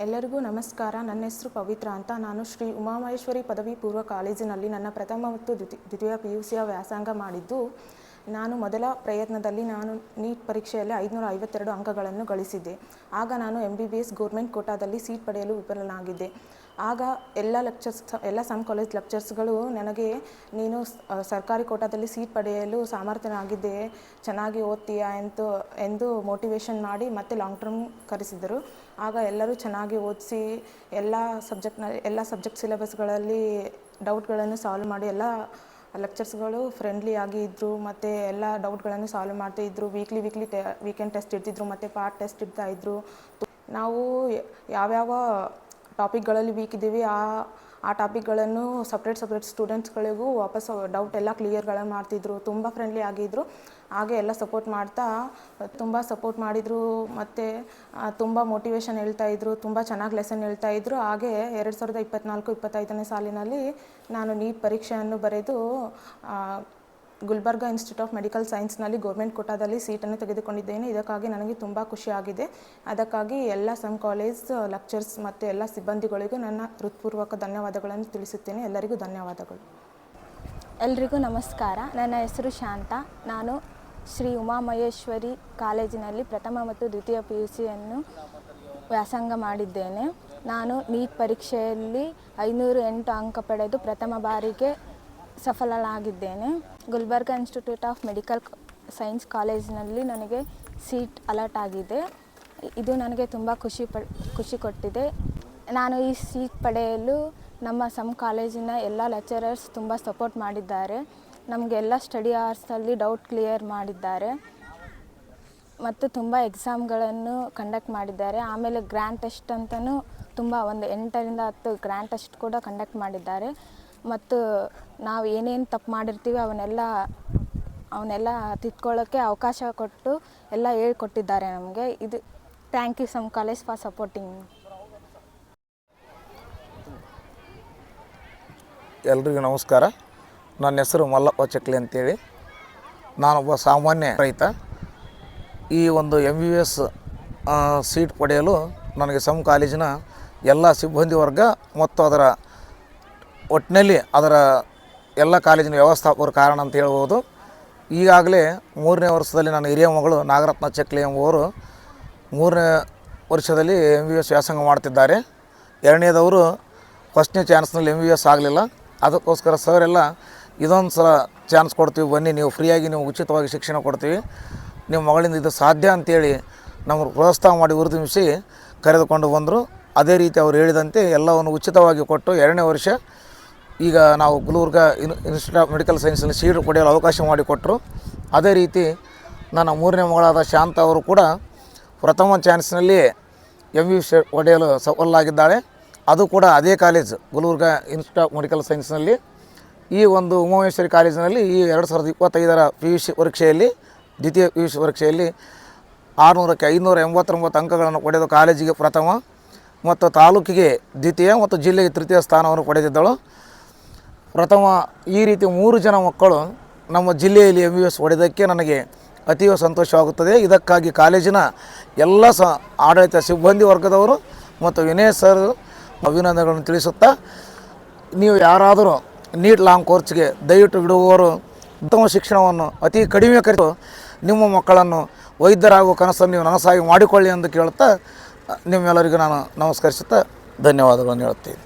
ಎಲ್ಲರಿಗೂ ನಮಸ್ಕಾರ. ನನ್ನ ಹೆಸರು ಪವಿತ್ರ ಅಂತ. ನಾನು ಶ್ರೀ ಉಮಾಮಹೇಶ್ವರಿ ಪದವಿ ಪೂರ್ವ ಕಾಲೇಜಿನಲ್ಲಿ ನನ್ನ ಪ್ರಥಮ ಮತ್ತು ದ್ವಿತಿ- ದ್ವಿತೀಯ ಪಿ ಯು ಸಿಯ ವ್ಯಾಸಂಗ ಮಾಡಿದ್ದು, ನಾನು ಮೊದಲ ಪ್ರಯತ್ನದಲ್ಲಿ ನಾನು ನೀಟ್ ಪರೀಕ್ಷೆಯಲ್ಲಿ ಐದುನೂರ ಐವತ್ತೆರಡು ಅಂಕಗಳನ್ನು ಗಳಿಸಿದ್ದೆ. ಆಗ ನಾನು M B B S government ಕೋಟಾದಲ್ಲಿ ಸೀಟ್ ಪಡೆಯಲು ವಿಫಲನಾಗಿದ್ದೆ. ಆಗ ಎಲ್ಲ ಲೆಕ್ಚರ್ಸ್ ಎಲ್ಲ ಸಮ್ ಕಾಲೇಜ್ ಲೆಕ್ಚರ್ಸ್ಗಳು ನನಗೆ, ನೀನು ಸರ್ಕಾರಿ ಕೋಟಾದಲ್ಲಿ ಸೀಟ್ ಪಡೆಯಲು ಸಾಮರ್ಥ್ಯನಾಗಿದ್ದೆ, ಚೆನ್ನಾಗಿ ಓದ್ತೀಯಾ? ಎಂದು ಎಂದು ಮೋಟಿವೇಶನ್ ಮಾಡಿ ಮತ್ತೆ ಲಾಂಗ್ ಟರ್ಮ್ ಕರೆಸಿದರು. ಆಗ ಎಲ್ಲರೂ ಚೆನ್ನಾಗಿ ಓದಿಸಿ, ಎಲ್ಲ ಸಬ್ಜೆಕ್ಟ್ನ ಎಲ್ಲ ಸಬ್ಜೆಕ್ಟ್ ಸಿಲೆಬಸ್ಗಳಲ್ಲಿ ಡೌಟ್ಗಳನ್ನು ಸಾಲ್ವ್ ಮಾಡಿ, ಎಲ್ಲ ಲೆಕ್ಚರ್ಸ್ಗಳು ಫ್ರೆಂಡ್ಲಿ ಆಗಿ ಇದ್ದರು ಮತ್ತು ಎಲ್ಲ ಡೌಟ್ಗಳನ್ನು ಸಾಲ್ವ್ ಮಾಡ್ತಾ ಇದ್ದರು ವೀಕ್ಲಿ ವೀಕ್ಲಿ ಟೆ ವೀಕೆಂಡ್ ಟೆಸ್ಟ್ ಇಡ್ತಿದ್ರು, ಮತ್ತು ಪಾರ್ಟ್ ಟೆಸ್ಟ್ ಇಡ್ತಾ ಇದ್ದರು ನಾವು, ಯಾವ್ಯಾವ ಟಾಪಿಕ್ಗಳಲ್ಲಿ ವೀಕ್ ಇದ್ದೀವಿ ಆ ಆ ಟಾಪಿಕ್ಗಳನ್ನು ಸಪ್ರೇಟ್ ಸಪ್ರೇಟ್ ಸ್ಟೂಡೆಂಟ್ಸ್ಗಳಿಗೂ ವಾಪಸ್ ಡೌಟ್ ಎಲ್ಲ ಕ್ಲಿಯರ್ಗಳನ್ನು ಮಾಡ್ತಿದ್ರು. ತುಂಬ ಫ್ರೆಂಡ್ಲಿ ಆಗಿದ್ದರು ಹಾಗೆ ಎಲ್ಲ ಸಪೋರ್ಟ್ ಮಾಡ್ತಾ, ತುಂಬ ಸಪೋರ್ಟ್ ಮಾಡಿದರು. ಮತ್ತು ತುಂಬ ಮೋಟಿವೇಶನ್ ಹೇಳ್ತಾ ಇದ್ರು. ತುಂಬ ಚೆನ್ನಾಗಿ ಲೆಸನ್ ಹೇಳ್ತಾ ಇದ್ರು. ಹಾಗೆ ಎರಡು ಸಾವಿರದ ಇಪ್ಪತ್ನಾಲ್ಕು, ಇಪ್ಪತ್ತೈದನೇ ಸಾಲಿನಲ್ಲಿ ನಾನು ನೀಟ್ ಪರೀಕ್ಷೆಯನ್ನು ಬರೆದು ಗುಲ್ಬರ್ಗಾ ಇನ್ಸ್ಟಿಟ್ಯೂಟ್ ಆಫ್ ಮೆಡಿಕಲ್ ಸೈನ್ಸ್ನಲ್ಲಿ ಗೌರ್ಮೆಂಟ್ ಕೋಟಾದಲ್ಲಿ ಸೀಟನ್ನು ತೆಗೆದುಕೊಂಡಿದ್ದೇನೆ. ಇದಕ್ಕಾಗಿ ನನಗೆ ತುಂಬ ಖುಷಿಯಾಗಿದೆ ಅದಕ್ಕಾಗಿ ಎಲ್ಲ ಸಮ್ ಕಾಲೇಜ್ ಲೆಕ್ಚರ್ಸ್ ಮತ್ತು ಎಲ್ಲ ಸಿಬ್ಬಂದಿಗಳಿಗೂ ನನ್ನ ಹೃತ್ಪೂರ್ವಕ ಧನ್ಯವಾದಗಳನ್ನು ತಿಳಿಸುತ್ತೇನೆ. ಎಲ್ಲರಿಗೂ ಧನ್ಯವಾದಗಳು. ಎಲ್ರಿಗೂ ನಮಸ್ಕಾರ. ನನ್ನ ಹೆಸರು ಶಾಂತ. ನಾನು ಶ್ರೀ ಉಮಾಮಹೇಶ್ವರಿ ಕಾಲೇಜಿನಲ್ಲಿ ಪ್ರಥಮ ಮತ್ತು ದ್ವಿತೀಯ ಪಿ ಯು ಸಿಯನ್ನು ವ್ಯಾಸಂಗ ಮಾಡಿದ್ದೇನೆ. ನಾನು ನೀಟ್ ಪರೀಕ್ಷೆಯಲ್ಲಿ ಐನೂರು ಎಂಟು ಅಂಕ ಪಡೆದು ಪ್ರಥಮ ಬಾರಿಗೆ ಸಫಲನಾಗಿದ್ದೇನೆ Gulbarga institute of medical science ಕಾಲೇಜಿನಲ್ಲಿ ನನಗೆ ಸೀಟ್ ಅಲರ್ಟ್ ಆಗಿದೆ. ಇದು ನನಗೆ ತುಂಬ ಖುಷಿ ಪ ಖುಷಿ ಕೊಟ್ಟಿದೆ. ನಾನು ಈ ಸೀಟ್ ಪಡೆಯಲು ನಮ್ಮ ಸಮ್ ಕಾಲೇಜಿನ ಎಲ್ಲ ಲೆಕ್ಚರರ್ಸ್ ತುಂಬ ಸಪೋರ್ಟ್ ಮಾಡಿದ್ದಾರೆ. ನಮಗೆಲ್ಲ ಸ್ಟಡಿ ಅವರ್ಸಲ್ಲಿ ಡೌಟ್ ಕ್ಲಿಯರ್ ಮಾಡಿದ್ದಾರೆ. ಮತ್ತು ತುಂಬ ಎಕ್ಸಾಮ್ಗಳನ್ನು ಕಂಡಕ್ಟ್ ಮಾಡಿದ್ದಾರೆ. ಆಮೇಲೆ ಗ್ರ್ಯಾಂಡ್ ಟೆಸ್ಟ್ ಅಂತಲೂ ತುಂಬ ಒಂದು ಎಂಟರಿಂದ ಹತ್ತು ಗ್ರ್ಯಾಂಡ್ ಟೆಸ್ಟ್ ಕೂಡ ಕಂಡಕ್ಟ್ ಮಾಡಿದ್ದಾರೆ. ಮತ್ತು ನಾವು ಏನೇನು ತಪ್ಪು ಮಾಡಿರ್ತೀವಿ ಅವನ್ನೆಲ್ಲ ಅವನ್ನೆಲ್ಲ ತಿದ್ಕೊಳ್ಳೋಕ್ಕೆ ಅವಕಾಶ ಕೊಟ್ಟು ಎಲ್ಲ ಹೇಳ್ಕೊಟ್ಟಿದ್ದಾರೆ ನಮಗೆ. ಇದು thank you some college for supporting ಎಲ್ರಿಗೂ ನಮಸ್ಕಾರ. ನನ್ನ ಹೆಸರು ಮಲ್ಲಪ್ಪ ಚಕ್ಲಿ ಅಂತೇಳಿ. ನಾನೊಬ್ಬ ಸಾಮಾನ್ಯ ರೈತ. ಈ ಒಂದು ಎಂ ಬಿ ಎಸ್ ಸೀಟ್ ಪಡೆಯಲು ನನಗೆ ಸಮ್ ಕಾಲೇಜಿನ ಎಲ್ಲ ಸಿಬ್ಬಂದಿ ವರ್ಗ ಮತ್ತು ಅದರ ಒಟ್ಟಿನಲ್ಲಿ ಅದರ ಎಲ್ಲ ಕಾಲೇಜಿನ ವ್ಯವಸ್ಥಾಪಕರು ಕಾರಣ ಅಂತ ಹೇಳ್ಬೋದು. ಈಗಾಗಲೇ ಮೂರನೇ ವರ್ಷದಲ್ಲಿ ನನ್ನ ಹಿರಿಯ ಮಗಳು ನಾಗರತ್ನ ಚಕ್ಲಿ ಎಂಬುವರು ಮೂರನೇ ವರ್ಷದಲ್ಲಿ ಎಂ ವಿ ಎಸ್ ವ್ಯಾಸಂಗ ಮಾಡ್ತಿದ್ದಾರೆ. ಎರಡನೇದವರು ಫಸ್ಟ್ನೇ ಚಾನ್ಸ್ನಲ್ಲಿ ಎಂ ವಿ ಎಸ್ ಆಗಲಿಲ್ಲ. ಅದಕ್ಕೋಸ್ಕರ ಸರ್ ಎಲ್ಲ ಇದೊಂದು ಸಲ ಚಾನ್ಸ್ ಕೊಡ್ತೀವಿ, ಬನ್ನಿ, ನೀವು ಫ್ರೀಯಾಗಿ ನೀವು ಉಚಿತವಾಗಿ ಶಿಕ್ಷಣ ಕೊಡ್ತೀವಿ. ನಿಮ್ಮ ಮಗಳಿಂದ ಇದು ಸಾಧ್ಯ ಅಂತೇಳಿ ನಮ್ಮ ಪ್ರೋತ್ಸಾಹ ಮಾಡಿ ಉರಿದುಂಬಿಸಿ ಕರೆದುಕೊಂಡು ಬಂದರು. ಅದೇ ರೀತಿ ಅವರು ಹೇಳಿದಂತೆ ಎಲ್ಲವನ್ನು ಉಚಿತವಾಗಿ ಕೊಟ್ಟು ಎರಡನೇ ವರ್ಷ ಈಗ ನಾವು Gulbarga in institute of medical ಸೈನ್ಸಲ್ಲಿ seat ಪಡೆಯಲು ಅವಕಾಶ ಮಾಡಿಕೊಟ್ಟರು ಅದೇ ರೀತಿ ನನ್ನ ಮೂರನೇ ಮಗಳಾದ ಶಾಂತ ಅವರು ಕೂಡ ಪ್ರಥಮ ಚಾನ್ಸ್ನಲ್ಲಿ ಎಂ ವಿ ಸಿ ಪಡೆಯಲು ಸಫಲಾಗಿದ್ದಾಳೆ ಅದು ಕೂಡ ಅದೇ college Gulbarga institute of medical ಸೈನ್ಸ್ನಲ್ಲಿ ಈ ಒಂದು ಉಮಾಮೇಶ್ವರಿ ಕಾಲೇಜಿನಲ್ಲಿ ಈ ಎರಡು ಸಾವಿರದ ಇಪ್ಪತ್ತೈದರ ಪಿ ಯು ಸಿ ಪರೀಕ್ಷೆಯಲ್ಲಿ, ದ್ವಿತೀಯ ಪಿ ಯು ಸಿ ಪರೀಕ್ಷೆಯಲ್ಲಿ ಆರುನೂರಕ್ಕೆ ಐನೂರ ಎಂಬತ್ತೊಂಬತ್ತು ಅಂಕಗಳನ್ನು ಪಡೆದು ಕಾಲೇಜಿಗೆ ಪ್ರಥಮ ಮತ್ತು ತಾಲೂಕಿಗೆ ದ್ವಿತೀಯ ಮತ್ತು ಜಿಲ್ಲೆಗೆ ತೃತೀಯ ಸ್ಥಾನವನ್ನು ಪಡೆದಿದ್ದಳು. ಪ್ರಥಮ ಈ ರೀತಿ ಮೂರು ಜನ ಮಕ್ಕಳು ನಮ್ಮ ಜಿಲ್ಲೆಯಲ್ಲಿ ಎಂ ಬಿ ಎಸ್ ಹೊಡೆದಕ್ಕೆ ನನಗೆ ಅತೀವ ಸಂತೋಷವಾಗುತ್ತದೆ. ಇದಕ್ಕಾಗಿ ಕಾಲೇಜಿನ ಎಲ್ಲ ಸ ಆಡಳಿತ ಸಿಬ್ಬಂದಿ ವರ್ಗದವರು ಮತ್ತು ವಿನಯ್ ಸರ್ ಅಭಿನಂದನೆಗಳನ್ನು ತಿಳಿಸುತ್ತಾ, ನೀವು ಯಾರಾದರೂ ನೀಟ್ ಲಾಂಗ್ ಕೋರ್ಸ್ಗೆ ದಯವಿಟ್ಟು ಬಿಡುವವರು ಉತ್ತಮ ಶಿಕ್ಷಣವನ್ನು ಅತಿ ಕಡಿಮೆ ಕರೆದು ನಿಮ್ಮ ಮಕ್ಕಳನ್ನು ವೈದ್ಯರಾಗುವ ಕನಸನ್ನು ನೀವು ನನಸಾಗಿ ಮಾಡಿಕೊಳ್ಳಿ ಎಂದು ಕೇಳುತ್ತಾ ನಿಮ್ಮೆಲ್ಲರಿಗೂ ನಾನು ನಮಸ್ಕರಿಸುತ್ತಾ ಧನ್ಯವಾದಗಳನ್ನು ಹೇಳುತ್ತೇನೆ.